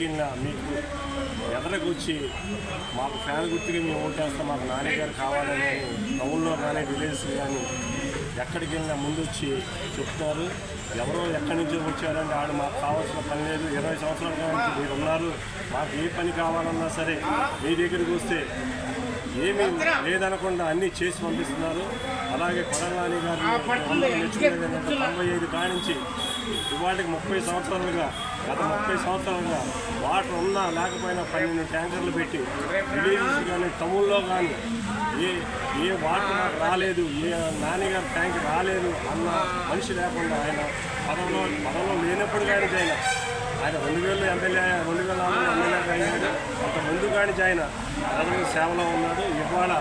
వెళ్ళినా మీకు? ఎదరకు వచ్చి మాకు ఫ్యాన్ గుర్తుగా మేము ఓటేస్తాం మాకు నాన్నగారు కావాలని టౌన్లో కానీ విలేజ్ కానీ ఎక్కడికి వెళ్ళినా ముందు వచ్చి చెప్తారు. ఎవరో ఎక్కడి నుంచో వచ్చారంటే ఆడు మాకు కావాల్సిన పని లేదు ఇరవై సంవత్సరాల నుంచి మీరు ఉన్నారు మాకు ఏ పని కావాలన్నా సరే మీ దగ్గరికి వస్తే ఏమీ లేదనకుండా అన్నీ చేసి పంపిస్తున్నారు. అలాగే కొడలాని గారు తొంభై ఐదు కానించి ఇవాళకి ముప్పై సంవత్సరాలుగా గత ముప్పై సంవత్సరాలుగా వాటర్ ఉన్నా లేకపోయినా పన్నెండు ట్యాంకర్లు పెట్టి విలేజెస్ కానీ తమ్ముల్లో కానీ ఏ ఏ వాటర్ రాలేదు ఏ నాన్నగారు ట్యాంక్ రాలేదు అన్న మనిషి లేకుండా ఆయన పదంలో పదంలో లేనప్పుడు కానీ ఆయన ఆయన రెండు వేలు ఎమ్మెల్యే రెండు వేల నాలుగు ఎమ్మెల్యేగా అయ్యాడు అంత ముందు కానీ ఆయన ప్రజల సేవలో ఉన్నాడు. ఇవాళ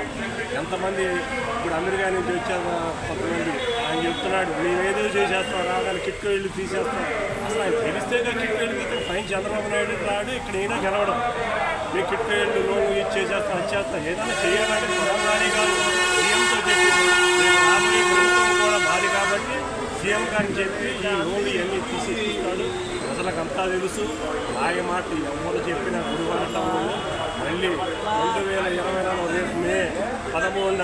ఎంతమంది ఇప్పుడు అమెరికా నుంచి వచ్చారు కొంతమంది? ఆయన చెప్తున్నాడు. మేము ఏదో చేసేస్తాం రాగానే కిట్ ఇల్లు తీసేస్తాం. అసలు ఆయన తెలిస్తే కిట్ ఇల్లు ఇక్కడ పైన చంద్రబాబు నాయుడు రాడు ఇక్కడ ఈయన గెలవడం మీ కిట్ ఇల్లు లోన్ ఇచ్చేసేస్తాం వచ్చేస్తాం ఏదైనా చేయాలంటే ప్రధాని గారు సీఎంతో చెప్పి రాబోయే ప్రభుత్వం కూడా మాది కాబట్టి సీఎం గారిని చెప్పి ఈ లోన్లు ఇవన్నీ తీసి ఇస్తాడు ప్రజలకంతా తెలుసు. నాయ మాట ఎవరు చెప్పిన గురువారంలో మళ్ళీ రెండు వేల ఇరవై నాలుగు రేపు మే పదమూడున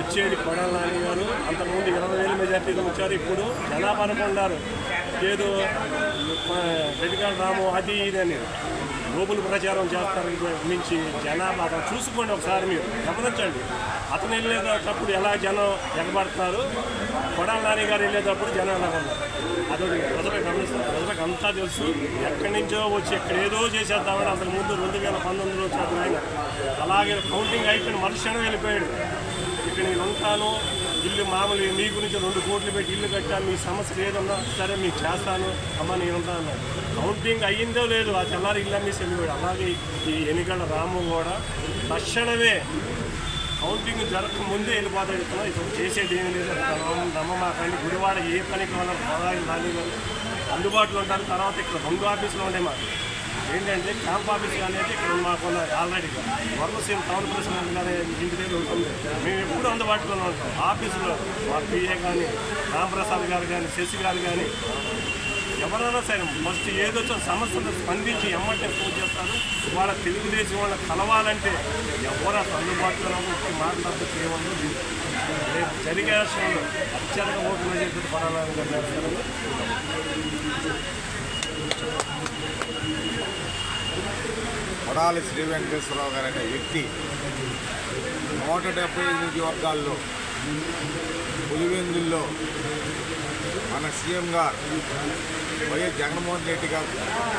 వచ్చేది కొడాలి నాని గారు అంతకుముందు ఇరవై వేల మెజార్టీలో వచ్చారు ఇప్పుడు జనాభా అనుకున్నారు ఏదో రెడ్డికాల రాము అది ఇది అని ప్రచారం చేస్తారు మించి జనాభా అతను చూసుకోండి ఒకసారి మీరు గమనించండి. అతను వెళ్ళేటప్పుడు ఎలా జనం ఎగబడతారు కొడాల నాని గారు వెళ్ళేటప్పుడు జనం ఎలా ఉన్నారు? అదొకటి ప్రజలకు గమనిస్తారు ప్రజలకు అంతా తెలుసు. ఎక్కడి నుంచో వచ్చి ఎక్కడ ఏదో చేసేద్దామని అతను ముందు రెండు వేల పంతొమ్మిదిలో వచ్చాడు ఆయన అలాగే కౌంటింగ్ అయిపోయిన మరుక్షణం వెళ్ళిపోయాడు. ఇక్కడ నేను ఉంటాను ఇల్లు మామూలు మీ గురించి రెండు కోట్లు పెట్టి ఇల్లు కట్టాను మీ సమస్య ఏదన్నా సరే మీకు చేస్తాను. అమ్మ నేను ఉంటాను కౌంటింగ్ అయ్యిందో లేదు ఆ తెల్లారి ఇల్లు అమ్మేసి వెళ్ళిపోయాడు. అలాగే ఈ ఎన్నికల రాము కూడా తక్షణమే కౌంటింగ్ జరగక ముందే వెళ్ళిపోతాడు. ఇతను ఇతను చేసేది ఏమీ లేదు. నమ్మమాకండి గుడివాడ ఏ పనికి వాళ్ళ ప్రధాని రాలేదు. అందుబాటులో ఉంటారు. తర్వాత ఇక్కడ రెండు ఆఫీసులు ఉంటాయి మాకు ఏంటంటే క్యాంప్ ఆఫీస్ అనేది ఇక్కడ మాకు ఆల్రెడీ వర్మసీమ టౌన్ ప్రెసిడెంట్ గారి ఇంటి దగ్గర ఉంటుంది. మేము ఎప్పుడు అందుబాటులో ఉంటాం ఆఫీసులో మా పిఏ కానీ రామప్రసాద్ గారు కానీ శశి గారు కానీ ఎవరైనా సరే ఫస్ట్ ఏదొచ్చో సమస్యలు స్పందించి ఎమ్మంటే పూజ చేస్తారు. వాళ్ళ తెలుగుదేశం వాళ్ళ కలవాలంటే ఎవరు అందుబాటులో వచ్చి మాట్లాడుతూ చేయవద్దు రేపు జరిగే విషయంలో అత్యధిక ఓట్లు చేసి పడాలని కొడాలి శ్రీ వెంకటేశ్వరరావు గారు అనే వ్యక్తి నూట డెబ్బై ఎనిమిది వర్గాల్లో పులివెందుల్లో మన సీఎం గారు వైఎస్ జగన్మోహన్ రెడ్డి గారు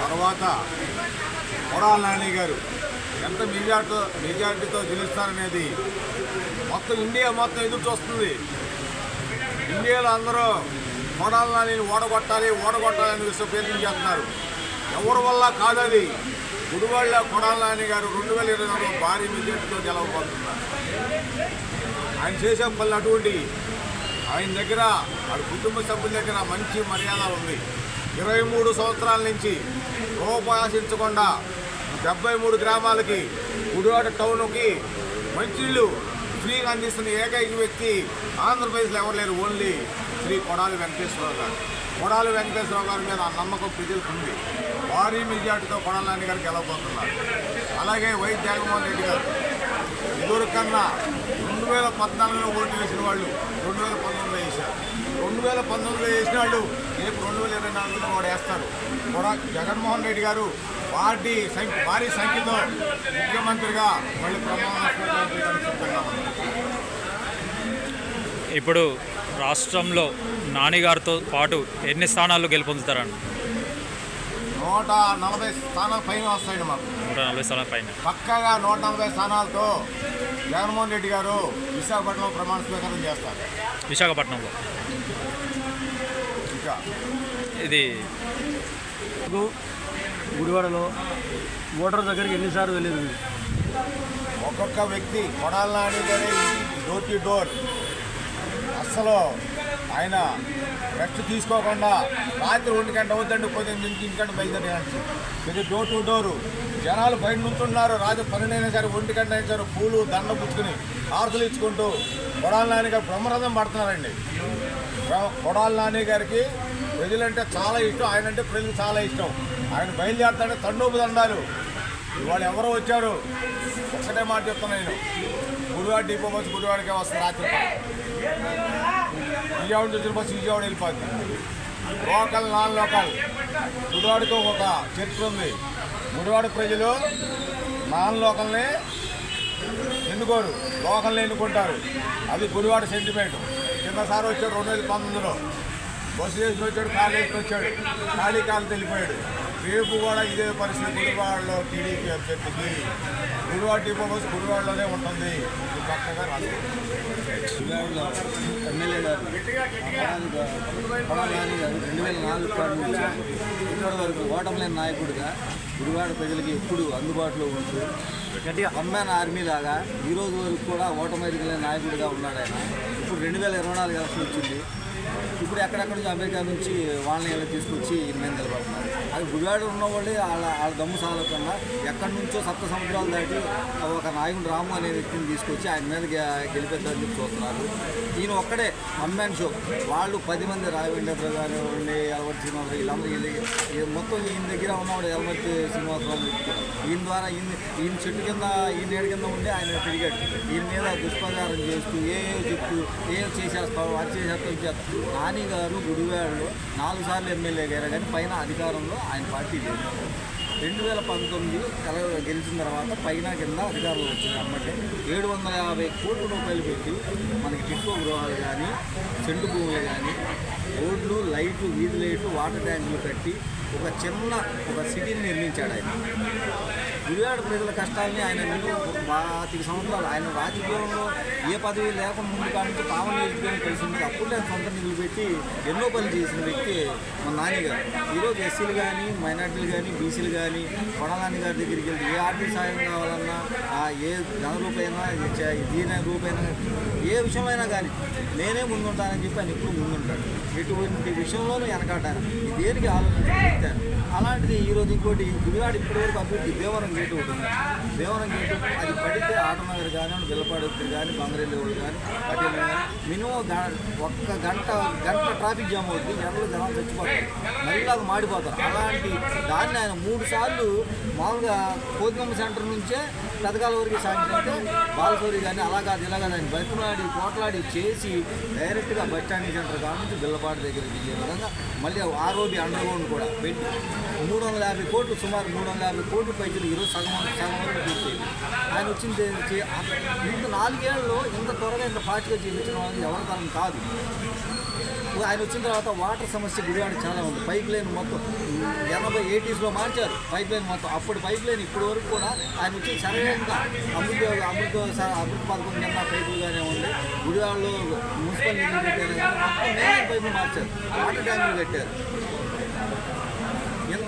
తర్వాత కొడాల నాని గారు ఎంత మెజార్టీతో మెజార్టీతో గెలుస్తారనేది మొత్తం ఇండియా మొత్తం ఎదురు చూస్తుంది. ఇండియాలో అందరూ కొడాలి నానిని ఓడగొట్టాలి ఓడగొట్టాలని విశ్వ ప్రయత్నం చేస్తున్నారు. ఎవరి వల్ల కాదది? గుడివాళ్ళ కొడాలని గారు రెండు వేల ఇరవై నాలుగు భారీ మెజార్టీతో గెలవబోతున్నారు. ఆయన చేసే పనులు అటువంటి ఆయన దగ్గర వాడి కుటుంబ సభ్యుల దగ్గర మంచి మర్యాద ఉంది. ఇరవై మూడు సంవత్సరాల నుంచి రూపాయాసించకుండా డెబ్బై మూడు గ్రామాలకి గుడివాడ టౌన్కి మంచిళ్ళు ఫ్రీగా అందిస్తున్న ఏకైక వ్యక్తి ఆంధ్రప్రదేశ్లో ఎవరు లేరు ఓన్లీ శ్రీ కొడాలి వెంకటేశ్వరరావు గారు. కొడాలి వెంకటేశ్వరరావు గారి మీద ఆ నమ్మకం ప్రజలకు ఉంది భారీ మెజార్టీతో కొడాలి నాని గారికి వెళ్ళబోతున్నారు అలాగే వై జగన్మోహన్ రెడ్డి గారు. ఇదివరకు కన్నా రెండు వేల పద్నాలుగులో ఓటు వేసిన వాళ్ళు రెండు వేల రెండు వేల పంతొమ్మిదిలో వేసిన వాళ్ళు రేపు రెండు వేల ఇరవై నాలుగులో కూడా వేస్తారు. కూడా జగన్మోహన్ రెడ్డి గారు పార్టీ సంఖ్య భారీ సంఖ్యతో ముఖ్యమంత్రిగా మళ్ళీ ప్రమాణ ఇప్పుడు రాష్ట్రంలో నానిగారితో పాటు ఎన్ని స్థానాలు గెలుపొందుతారండి నూట నలభై స్థానాల పైన వస్తాయండి మాకు. నూట నలభై స్థానాల పైన. పక్కాగా నూట నలభై స్థానాలతో జగన్మోహన్ రెడ్డి గారు విశాఖపట్నంలో ప్రమాణ స్వీకారం చేస్తారు. విశాఖపట్నంలో. ఇంకా? ఇది గుడివాడలో ఓటర్ దగ్గరికి ఎన్నిసార్లు వెళ్ళేది? ఒక్కొక్క వ్యక్తి కొడాల నాని గారే ఇంటికి డోర్ టు డోర్ అస్సలు ఆయన రెస్ట్ తీసుకోకుండా రాత్రి ఒంటి గంట అవుతండి పోతే ఇంటి ఇంటికంటే బయలుదేరి ఇది డోర్ టు డోరు జనాలు బయట నుంచున్నారు రాత్రి పన్నెండైనా సరే ఒంటి గంట అయినా సరే పూలు దండ పుచ్చుకుని ఆర్తులు ఇచ్చుకుంటూ కొడాల నాని గారు బ్రహ్మరథం పడుతున్నారండి. కొడాల కొడాలి నాని గారికి ప్రజలంటే చాలా ఇష్టం. ఆయన అంటే ప్రజలకు చాలా ఇష్టం. ఆయన బయలుదేరుతాడే తండోపు దండాలు. ఇవాళ ఎవరో వచ్చారు? ఒక్కటే మాట చెప్తున్నా నేను. గుడివాడ డిపో బస్సు గుడివాడకే వస్తుంది రాత్రి. విజయవాడ చూసిన బస్సు విజయవాడ వెళ్ళిపోద్ది లోకల్ నాన్ లోకల్. గుడివాడకు ఒక చరిత్ర ఉంది. గుడివాడ ప్రజలు నాన్ లోకల్ని ఎన్నుకోరు లోకల్ని ఎన్నుకుంటారు. అది గుడివాడ సెంటిమెంట్ కిందసారి వచ్చాడు రెండు వేల పంతొమ్మిదిలో. బస్సు వేసుకుని వచ్చాడు కాలు వచ్చాడు. ఖాళీ కాలు వెళ్ళిపోయాడు రేపు కూడా ఇదే పరిస్థితి గుడివాడలో టీడీపీ అభ్యర్థికి గుడివాడ డిపో బస్సు గుడివాడలోనే ఉంటుంది. పక్కగా ఎమ్మెల్యే గారు రెండు వేల నాలుగు ఇప్పటి వరకు ఓటమి లేని నాయకుడిగా గుడివాడ ప్రజలకి ఎప్పుడు అందుబాటులో ఉంటూ అమ్మాన్ ఆర్మీ లాగా ఈరోజు వరకు కూడా ఓటమి నాయకుడిగా ఉన్నాడు ఆయన ఇప్పుడు రెండు వేల ఇరవై నాలుగు వచ్చింది ఇప్పుడు ఎక్కడెక్కడ నుంచి అమెరికా నుంచి వాళ్ళని ఇలా తీసుకొచ్చి ఈయన మీద నిలబడుతున్నారు అది గుడివాడ ఉన్న వాళ్ళే వాళ్ళ వాళ్ళ దమ్ము సాధకుండా ఎక్కడి నుంచో సప్త సముద్రాలు దాటి ఒక నాయకుడు రాము అనే వ్యక్తిని తీసుకొచ్చి ఆయన మీద గె- గెలిపేద్దామని చెప్పి చూస్తున్నారు. ఈయన ఒక్కడే అమ్మాన్ షో వాళ్ళు పది మంది రాయవెండేశ్వర గారు ఉండి ఎలవర్తి శ్రీనివాసరావు వీళ్ళందరూ మొత్తం ఈయన దగ్గర ఉన్నవాడు ఎలవర్తి శ్రీనివాసరావు ఈయన ద్వారా ఈయన ఈయన చెట్టు కింద ఈయన ఏడు కింద ఉండి ఆయన తిరిగాడు. ఈయన మీద దుష్ప్రచారం చేస్తూ ఏ ఏ చెప్తూ ఏ చేసేస్తావు అది చేసేస్తావు ఇది చేస్తావు. నాని గారు గుడివాడలో నాలుగు సార్లు ఎమ్మెల్యే గారు కానీ పైన అధికారంలో ఆయన పార్టీ లేదు. రెండు వేల పంతొమ్మిది కల గెలిచిన తర్వాత పైన కింద అధికారులు వచ్చింది. అమ్మటే ఏడు వందల యాభై కోట్ల రూపాయలు పెట్టి మనకి టిక్కో గృహాలు కానీ చెండు భూములు కానీ రోడ్లు లైట్లు వీధి లైట్లు వాటర్ ట్యాంకులు కట్టి ఒక చిన్న ఒక సిటీని నిర్మించాడు ఆయన. గుడివాడ ప్రజల కష్టాలని ఆయన నిలువ సంవత్సరాలు ఆయన రాజకీయంలో ఏ పదవి లేకుండా ముందు కానీ పావన నియోజకవర్గం కలిసి ఉంది అప్పుడు ఆయన సొంత నిధులు పెట్టి ఎన్నో పనులు చేసిన వ్యక్తి మా నాని గారు ఈరోజు ఎస్సీలు కానీ మైనార్టీలు కానీ బీసీలు కానీ కొడాలని గారి దగ్గరికి వెళ్తే ఏ ఆర్థిక సాయం కావాలన్నా ఏ ధన రూపైనా దీని రూపైనా ఏ విషయంలో కానీ నేనే ముందుంటానని చెప్పి ఆయన ఎప్పుడు ముందుంటాడు. ఎటువంటి విషయంలోనూ వెనకాటాను దేనికి ఆలోచించాను అలాంటిది ఈరోజు ఇంకోటి గుడివాడ ఇప్పటివరకు అభివృద్ధి దేవరం గేటు ఉంటుంది దేవరం గేటు అది పడితే ఆటనగర్ కానీ బిల్లపాడు కానీ బంగరెల్లి వాళ్ళు కానీ పటేల్ మినిమం ఒక్క గంట గంట ట్రాఫిక్ జామ్ అవుతుంది జనాలు జనాలు చచ్చిపోతారు. మళ్ళీ మాడిపోతారు. అలాంటి దాన్ని ఆయన మూడు సార్లు మామూలుగా కోతిగమ్మ సెంటర్ నుంచే పెదకాల వరకు అయితే బాలసూరి కానీ అలా కాదు ఇలా కాదు ఆయన బతిమలాడి పోట్లాడి చేసి డైరెక్ట్గా బస్ స్టాండ్ సెంటర్ కాడ నుంచి దగ్గర దిగే విధంగా మళ్ళీ ఆరోబి అండర్ గ్రౌండ్ కూడా పెట్టి మూడు వందల యాభై కోట్లు సుమారు మూడు వందల యాభై కోట్లు పైసలు ఈరోజు సగం సగం వరకు పూర్తయింది ఆయన వచ్చిన ఇంత నాలుగేళ్ళలో ఇంత త్వరగా ఇంత ఫాస్ట్గా చేయించడం అనేది ఎవరి తరం కాదు. ఆయన వచ్చిన తర్వాత వాటర్ సమస్య గుడివాడ చాలా ఉంది. పైప్ లైన్ మొత్తం ఎనభై ఎయిటీస్లో మార్చారు. పైప్ లైన్ మొత్తం అప్పుడు పైప్ లైన్ ఇప్పటి వరకు కూడా ఆయన వచ్చి సరైన అమృత అమృత అమృత పథకం కింద పైపులుగానే ఉంది. గుడివాడలో మున్సిపల్ నీళ్ళు పెట్టారు. కానీ పైపులు మార్చారు వాటర్ ట్యాంకులు కట్టారు.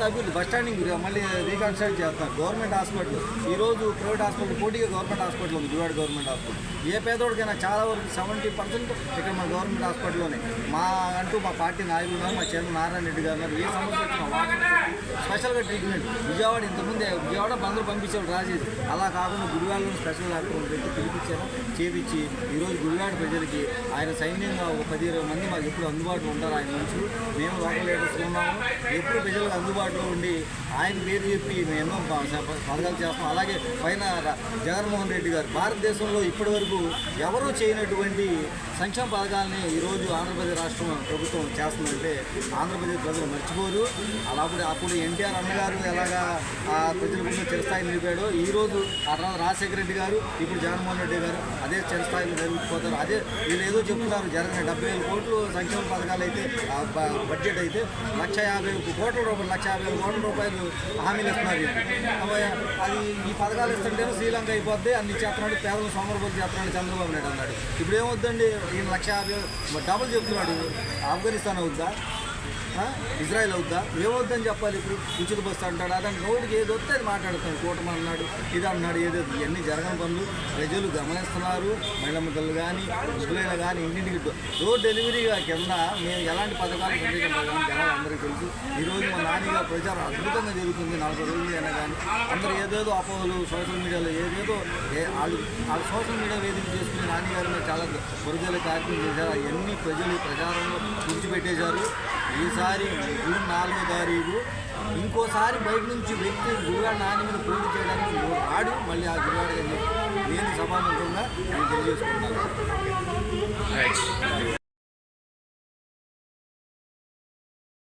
ఎంత అభివృద్ధి బస్ స్టాండింగ్ మళ్ళీ రీకన్స్ట్రక్ట్ చేస్తారు. Government hospital. ఈ రోజు ప్రైవేట్ హాస్పిటల్ పోటీగా గవర్నమెంట్ హాస్పిటల్ ఉంది గుడివాడ గవర్నమెంట్ హాస్పిటల్. ఏ పేదోడికైనా చాలా వరకు సెవెంటీ పర్సెంట్ ఇక్కడ మా గవర్నమెంట్ హాస్పిటల్లోనే. మా అంటూ మా పార్టీ నాయకులు ఉన్నారు మా చైర్మన్ నారాయణ రెడ్డి గారు ఉన్నారు. ఏ సమస్య వచ్చినా స్పెషల్గా ట్రీట్మెంట్ విజయవాడ ఇంతకుముందు విజయవాడ బందరు పంపించారు రాజేసి అలా కాకుండా గుడివాడలో స్పెషల్ డాక్టర్ పెట్టి పిలిపించారు చేపించి ఈరోజు గుడివాడ ప్రజలకి ఆయన సైన్యంగా ఒక పది ఇరవై మంది మాకు ఎప్పుడు అందుబాటులో ఉంటారు ఆయన నుంచి మేము లోకల్ లీడర్స్ ఉన్నాము. ఎప్పుడు ప్రజలకు అందుబాటులో ఉండి ఆయన పేరు చెప్పి మేము ఎన్నో పథకాలు చేస్తాం. అలాగే పైన జగన్మోహన్ రెడ్డి గారు భారతదేశంలో ఇప్పటివరకు ఎవరూ చేయనటువంటి సంక్షేమ పథకాలని ఈరోజు ఆంధ్రప్రదేశ్ రాష్ట్రం ప్రభుత్వం చేస్తుందంటే ఆంధ్రప్రదేశ్ ప్రజలు మర్చిపోరు. అలాప్పుడు అప్పుడు ఎన్టీఆర్ అన్నగారు ఎలాగా ఆ ప్రజల ముందు చిరస్థాయి నిలిపాడో ఈరోజు ఆ తర్వాత రాజశేఖర రెడ్డి గారు ఇప్పుడు జగన్మోహన్ రెడ్డి గారు అదే చిరస్థాయిలో జరిగిపోతారు అదే వీళ్ళు ఏదో చెప్తున్నారు జరిగిన డెబ్బై వేల కోట్లు సంక్షేమ పథకాలు అయితే ఆ బ- బడ్జెట్ అయితే లక్ష యాభై కోట్ల రూపాయలు లక్ష యాభై వేల కోట్ల రూపాయలు హామీలు ఇస్తున్నారు. అది ఈ పథకాలు ఇస్తుంటేనే శ్రీలంక అయిపోద్ది. అన్ని చేస్తున్నాడు. పేదలు సోమరపోతు చేస్తున్నాడు చంద్రబాబు నాయుడు అన్నాడు. ఇప్పుడు ఏమవుద్దండి ఈయన లక్ష యాభై డబుల్ చెప్తున్నాడు. ఆఫ్ఘనిస్తాన్ అవుద్దా? ఇజ్రాయెల్ అవుద్దా? ఏమవుద్దని చెప్పాలి ఇప్పుడు? ఉచిత బస్సు అంటాడు? అదని నోటికి ఏది వస్తే అది మాట్లాడుతాడు. కూటమి అన్నాడు ఇది అన్నాడు ఏదో ఇవన్నీ జరగని పనులు. ప్రజలు గమనిస్తున్నారు. మహిళమ్మకలు కానీ ముగ్గులైనా కానీ ఇంటింటికి డోర్ డెలివరీగా కింద మేము ఎలాంటి పథకాలు జనాలు అందరికీ తెలుసు. ఈరోజు మా నాన్నగా ప్రచారం అద్భుతంగా జరుగుతుంది. నలభై రోజులు అయినా కానీ అందరూ ఏదేదో అపోహలు సోషల్ మీడియాలో ఏదేదో వాళ్ళు వాళ్ళు సోషల్ మీడియా వేదిక చేసుకుని నాన్నగారు చాలా వరదల కార్యక్రమం చేశారు అవన్నీ ప్రజలు ప్రచారంలో విడిచిపెట్టేశారు. ఈసారి జూన్ నాలుగో తారీఖు ఇంకోసారి బయట నుంచి వ్యక్తి గురువాడ నాని మీద పోటీ చేయడానికి వాడు మళ్ళీ ఆ గురువాడికి నేను సమానంగా నేను తెలియజేసుకుంటున్నాను